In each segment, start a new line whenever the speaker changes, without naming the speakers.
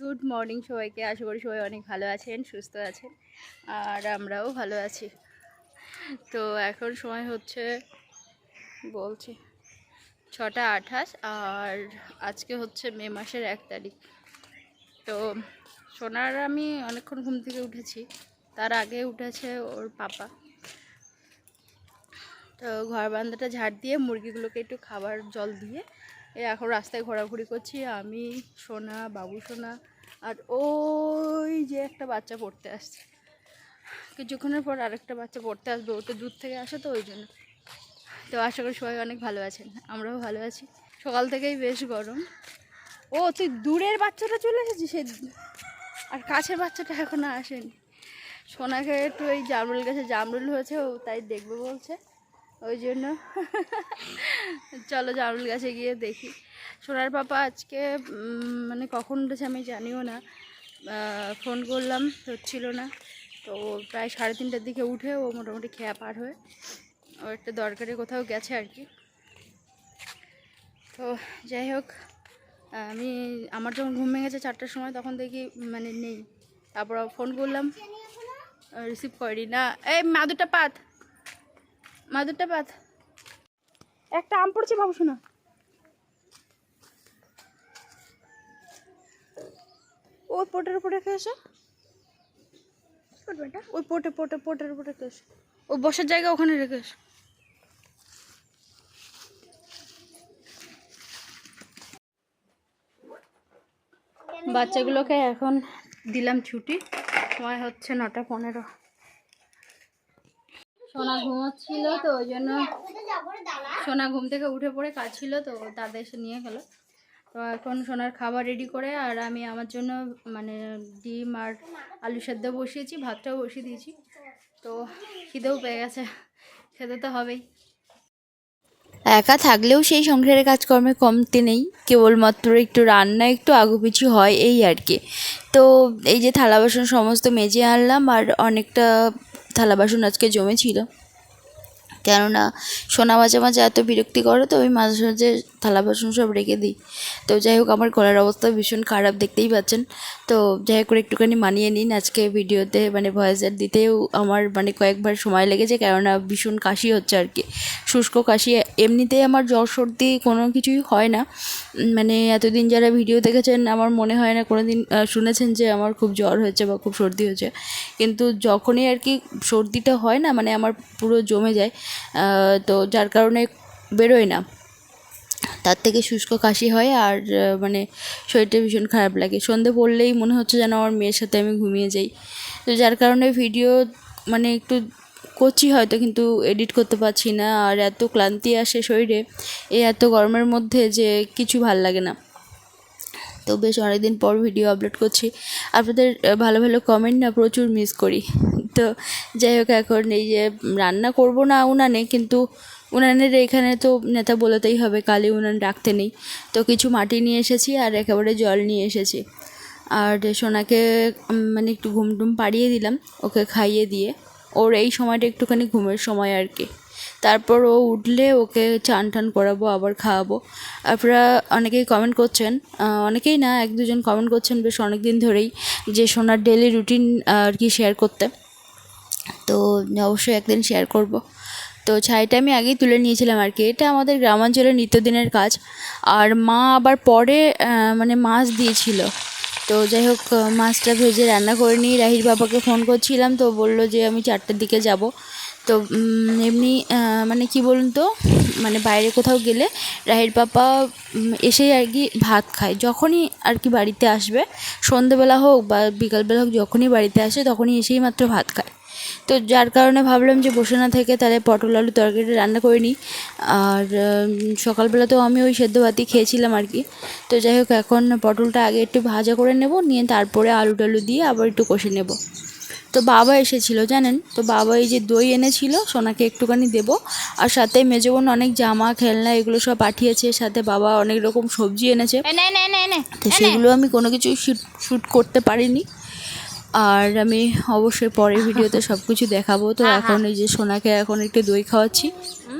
Good morning সবাইকে। আশা করি সবাই অনেক ভালো আছেন, সুস্থ আছেন, আর আমরাও ভালো আছি। তো এখন সময় হচ্ছে বলছি ছটা আঠাশ, আর আজকে হচ্ছে মে মাসের এক তারিখ। তো সোনার আমি অনেকক্ষণ ঘুম থেকে উঠেছি, তার আগে উঠেছে ওর পাপা। তো ঘর বান্ধাটা ঝাড় দিয়ে মুরগিগুলোকে একটু খাবার জল দিয়ে এই এখন রাস্তায় ঘোরাঘুরি করছি, আমি, সোনা, বাবু সোনা আর ওই যে একটা বাচ্চা পড়তে আসছে। কিছুক্ষণের পর আরেকটা বাচ্চা পড়তে আসবে ও তো দূর থেকে আসে তো ওই জন্য। তো আশা করি সবাই অনেক ভালো আছেন, আমরাও ভালো আছি। সকাল থেকেই বেশ গরম। ও, তুই দূরের বাচ্চাটা চলে এসেছিস সে আর কাছের বাচ্চাটা এখনও আসেনি। সোনাকে একটু ওই জামরুল গাছে জামরুল হয়েছে ও, তাই দেখবে বলছে। ওই জন্য চলো জামরুল গাছে গিয়ে দেখি। সোনার পাপা আজকে মানে কখন উঠেছে আমি জানিও না। ফোন করলাম, হচ্ছিল না। তো প্রায় সাড়ে তিনটার দিকে উঠে ও মোটামুটি খেয়া পার হয়ে ও একটা দরকারি কোথাও গেছে আর কি। তো যাই হোক, আমি, আমার যখন ঘুম ভেঙেছে চারটার সময় তখন দেখি মানে নেই। তারপর ফোন করলাম, রিসিভ করি না, এই মাদুরটা পাত। মাদুরটা পাত একটা আম পড়ছে বাবু শোনা। ওই পোটের উপরে রেখে এসো। ওই পোটে পোটে পোটের উপরে রেখে এসো। ওই বসার জায়গা ওখানে রেখে এসো। বাচ্চাগুলোকে এখন দিলাম ছুটি। সময় হচ্ছে নটা পনেরো। সোনা ঘুমোচ্ছিল তো, ওই জন্য সোনা ঘুম থেকে উঠে পড়ে কাজ ছিল তো দাদা এসে নিয়ে গেল। তো এখন সোনার খাবার রেডি করে, আর আমি আমার জন্য মানে ডিম আর আলু সেদ্ধ বসিয়েছি, ভাতটাও বসিয়ে দিয়েছি। তো খিদেও পেয়ে গেছে, খেতে তো হবেই।
একা থাকলেও সেই সংসারের কাজকর্মে কমতি নেই, কেবলমাত্র একটু রান্না, একটু আগুপিছু হয়, এই আর কি। তো এই যে থালা বাসন সমস্ত মেজে আনলাম, আর অনেকটা থালা বাসন আজকে জমেছিল। কেননা সোনা মাঝে মাঝে এত বিরক্তি করে তো ওই মাঝে মাঝে থালা বাসন সব রেখে দিই। তো যাই হোক, আমার গলার অবস্থা ভীষণ খারাপ, দেখতেই পাচ্ছেন। তো যাই হোক, করে একটুখানি মানিয়ে নিন আজকে ভিডিওতে মানে ভয়েসের দিতেও আমার মানে কয়েকবার সময় লেগেছে, কেননা ভীষণ কাশি হচ্ছে আর কি। শুষ্ক কাশি, এমনিতেই আমার জ্বর সর্দি কোনো কিছুই হয় না। মানে এতদিন যারা ভিডিও দেখেছেন, আমার মনে হয় না কোনো দিন শুনেছেন যে আমার খুব জ্বর হয়েছে বা খুব সর্দি হয়েছে। কিন্তু যখনই আর কি সর্দিটা হয় না মানে আমার পুরো জমে যায় তো যার কারণে বেরোয় না। তার থেকে শুষ্ক কাশি হয় আর মানে শরীরটা ভীষণ খারাপ লাগে। সন্ধে পড়লেই মনে হচ্ছে যেন আমার মেয়ের সাথে আমি ঘুমিয়ে যাই। তো যার কারণে ভিডিও মানে একটু করছি হয়তো কিন্তু এডিট করতে পারছি না আর এত ক্লান্তি আসে শরীরে এই এত গরমের মধ্যে যে কিছু ভালো লাগে না। তো বেশ অনেকদিন পর ভিডিও আপলোড করছি। আপনাদের ভালো ভালো কমেন্ট না প্রচুর মিস করি। তো যাই হোক, এখন এই যে রান্না করব না উনানে, কিন্তু উনানের এখানে তো নেতা বলতেই হবে কালি উনান রাখতে নেই। তো কিছু মাটি নিয়ে এসেছি আর একেবারে জল নিয়ে এসেছি। আর সোনাকে মানে একটু ঘুম টুম পাড়িয়ে দিলাম, ওকে খাইয়ে দিয়ে। ওর এই সময়টা একটুখানি ঘুমের সময় আর কি। তারপর ও উঠলে ওকে চান টান করাবো, আবার খাওয়াবো। আপনারা অনেকেই কমেন্ট করছেন অনেকেই না, এক দুজন কমেন্ট করছেন বেশ অনেক দিন ধরেই যে সোনার ডেলি রুটিন আর কি শেয়ার করতে। তো অবশ্যই একদিন শেয়ার করব। তো ছাইটা আমি আগেই তুলে নিয়েছিলাম আর কি। এটা আমাদের গ্রামাঞ্চলের নিত্যদিনের কাজ। আর মা আবার পরে মানে মাছ দিয়েছিল। তো যাই হোক মাছটা ভেজে রান্না করে নিয়ে রাহির বাবাকে ফোন করছিলাম। তো বলল যে আমি চারটের দিকে যাব। তো এমনি মানে কি বলুন তো মানে বাইরে কোথাও গেলে রাহির পাপা এসেই আর কি ভাত খায়। যখনই আর কি বাড়িতে আসবে, সন্ধেবেলা হোক বা বিকালবেলা হোক, যখনই বাড়িতে আসে, তখনই এসেই মাত্র ভাত খায়। তো যার কারণে ভাবলাম যে বসে না থেকে তাহলে পটল আলু তরকারিটা রান্না করে নিই। আর সকালবেলা তো আমি ওই সেদ্ধ ভাতই খেয়েছিলাম আর কি। তো যাই হোক এখন পটলটা আগে একটু ভাজা করে নেব নিয়ে তারপরে আলু টালু দিয়ে আবার একটু কষে নেব। তো বাবা এসেছিল জানেন? তো বাবা এই যে দই এনেছিল সোনাকে একটুখানি দেবো। আর সাথে মেজো বোন অনেক জামা খেলনা এগুলো সব পাঠিয়েছে। সাথে বাবা অনেক রকম সবজি এনেছে। তো সেগুলো আমি কোনো কিছুই শ্যুট শ্যুট করতে পারিনি। আর আমি অবশ্যই পরের ভিডিওতে সব কিছু দেখাবো। তো এখন এই যে সোনাকে এখন একটু দই খাওয়াচ্ছি।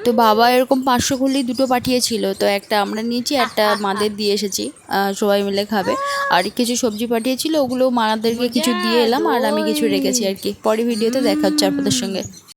তো বাবা এরকম পাঁচশো খুলি দুটো পাঠিয়েছিল। তো একটা আমরা নিয়েছি একটা মাদের দিয়ে এসেছি। সবাই মিলে খাবে। আর কিছু সবজি পাঠিয়েছিল ওগুলো মানাদেরকে কিছু দিয়ে এলাম আর আমি কিছু রেখেছি আর কি। পরের ভিডিওতে দেখা হচ্ছে আপনাদের সঙ্গে।